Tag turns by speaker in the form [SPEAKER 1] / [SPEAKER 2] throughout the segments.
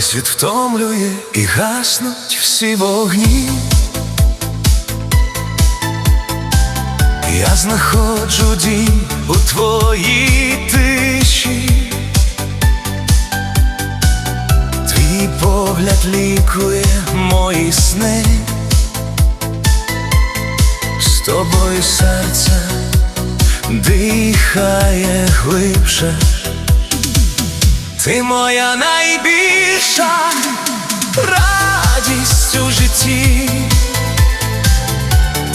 [SPEAKER 1] світ втомлює і гаснуть всі вогні. Я знаходжу дім у твоїй тиші. Твій погляд лікує мої сни. З тобою серце дихає глибше. Ти моя найбільша радість у житті,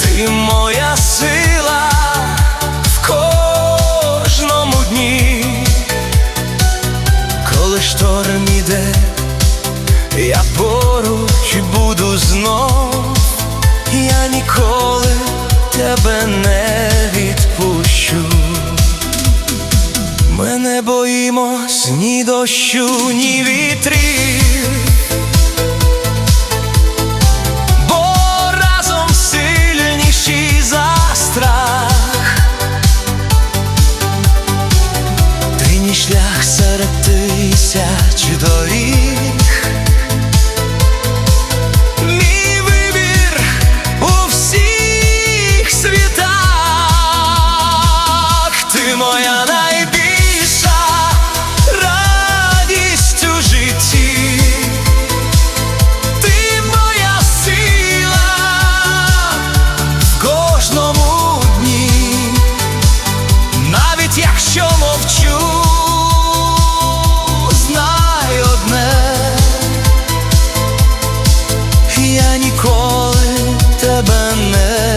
[SPEAKER 1] ти моя сила в кожному дні, коли шторм іде, я поруч буду знов, я ніколи тебе не Ми не боїмось ні дощу, ні вітрів, бо разом сильніші за страх, шлях серед тисячі доріг. yanına